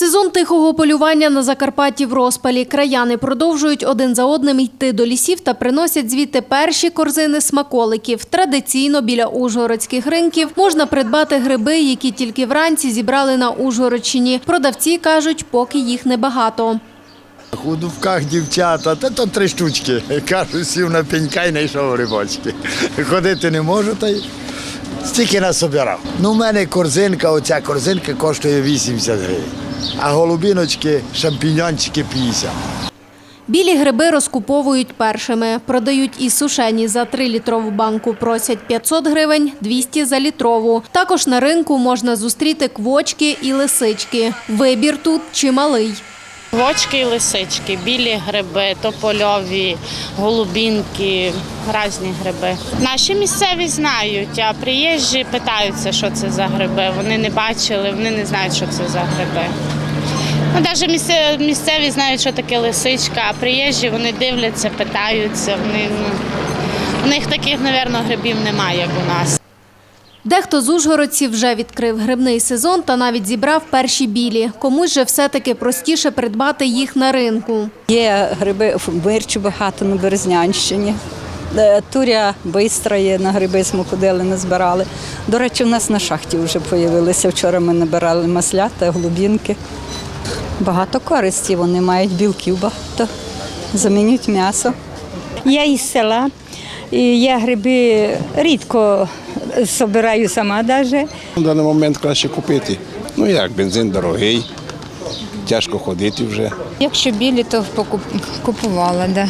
Сезон тихого полювання на Закарпатті в розпалі. Краяни продовжують один за одним йти до лісів та приносять звідти перші корзини смаколиків. Традиційно біля ужгородських ринків можна придбати гриби, які тільки вранці зібрали на Ужгородщині. Продавці кажуть, поки їх небагато. У дубках дівчата, та то три штучки. Кажу, сів на пенька і знайшов грибочки. Ходити не можу, та й стільки насобирав. Ну, у мене корзинка, оця корзинка коштує 80 гривень. А голубіночки, шампіньончики 50. Білі гриби розкуповують першими. Продають і сушені за 3-літрову банку просять 500 гривень, 200 за літрову. Також на ринку можна зустріти квочки і лисички. Вибір тут чималий. Вочки і лисички, білі гриби, топольові, голубінки, різні гриби. Наші місцеві знають, а приїжджі питаються, що це за гриби. Вони не бачили, вони не знають, що це за гриби. Ну, навіть місцеві, місцеві знають, що таке лисичка, а приїжджі вони дивляться, питаються. Вони, ну, у них таких, мабуть, грибів немає, як у нас. Дехто з ужгородців вже відкрив грибний сезон та навіть зібрав перші білі. Комусь же все-таки простіше придбати їх на ринку. Є гриби в Мирчу багато на Березнянщині. Е, Туря бистра є, на гриби ми ходили, не збирали. До речі, у нас на шахті вже з'явилися. Вчора ми набирали маслята, голубінки. Багато користі, вони мають білків багато, замінюють м'ясо. Я із села, і я гриби рідко збираю сама навіть. На даний момент краще купити. Ну як, бензин дорогий, тяжко ходити вже. Якщо білі, то покуп- купувала, да.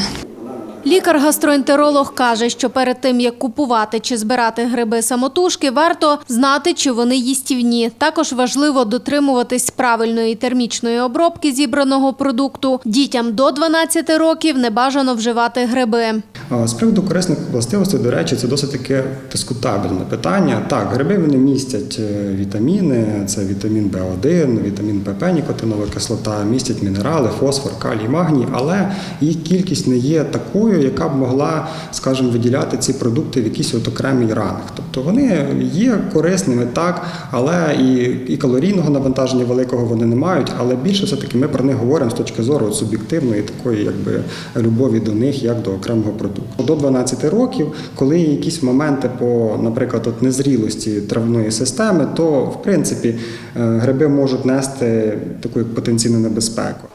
Лікар-гастроентеролог каже, що перед тим як купувати чи збирати гриби самотужки, варто знати, чи вони їстівні. Також важливо дотримуватись правильної термічної обробки зібраного продукту. Дітям до 12 років не бажано вживати гриби. З приводу корисних властивостей, до речі, це досить таке дискутабельне питання. Так, гриби вони містять е, вітаміни, це вітамін В1, вітамін ПП, нікотинова кислота, містять мінерали, фосфор, калій, магній, але їх кількість не є такою, яка б могла, скажімо, виділяти ці продукти в якийсь от окремий ранг. Тобто вони є корисними, так, але і, і калорійного навантаження великого вони не мають. Але більше все-таки ми про них говоримо з точки зору суб'єктивної такої, якби любові до них як до окремого продукту. До 12 років, коли є якісь моменти по, наприклад, от незрілості травної системи, то в принципі е, гриби можуть нести таку потенційну небезпеку.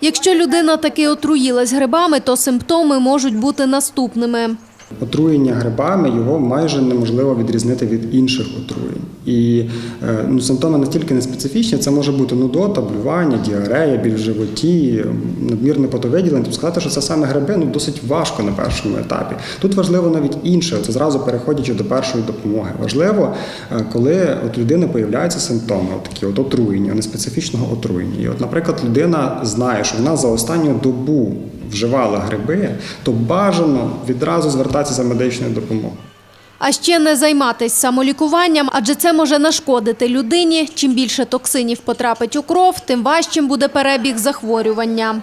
Якщо людина таки отруїлась грибами, то симптоми можуть бути наступними. Отруєння грибами його майже неможливо відрізнити від інших отруєнь. І е, ну, симптоми настільки неспецифічні, це може бути нудота, блювання, діарея, біль в животі, надмірне потовиділення. Тобто сказати, що це саме гриби, ну досить важко на першому етапі. Тут важливо навіть інше, це зразу переходячи до першої допомоги. Важливо, е, коли от людини появляються симптоми, от такі от отруєння, неспецифічного отруєння. І от, наприклад, людина знає, що вона за останню добу вживала гриби, то бажано відразу звертатися за медичною допомогою. А ще не займатися самолікуванням, адже це може нашкодити людині. Чим більше токсинів потрапить у кров, тим важчим буде перебіг захворювання.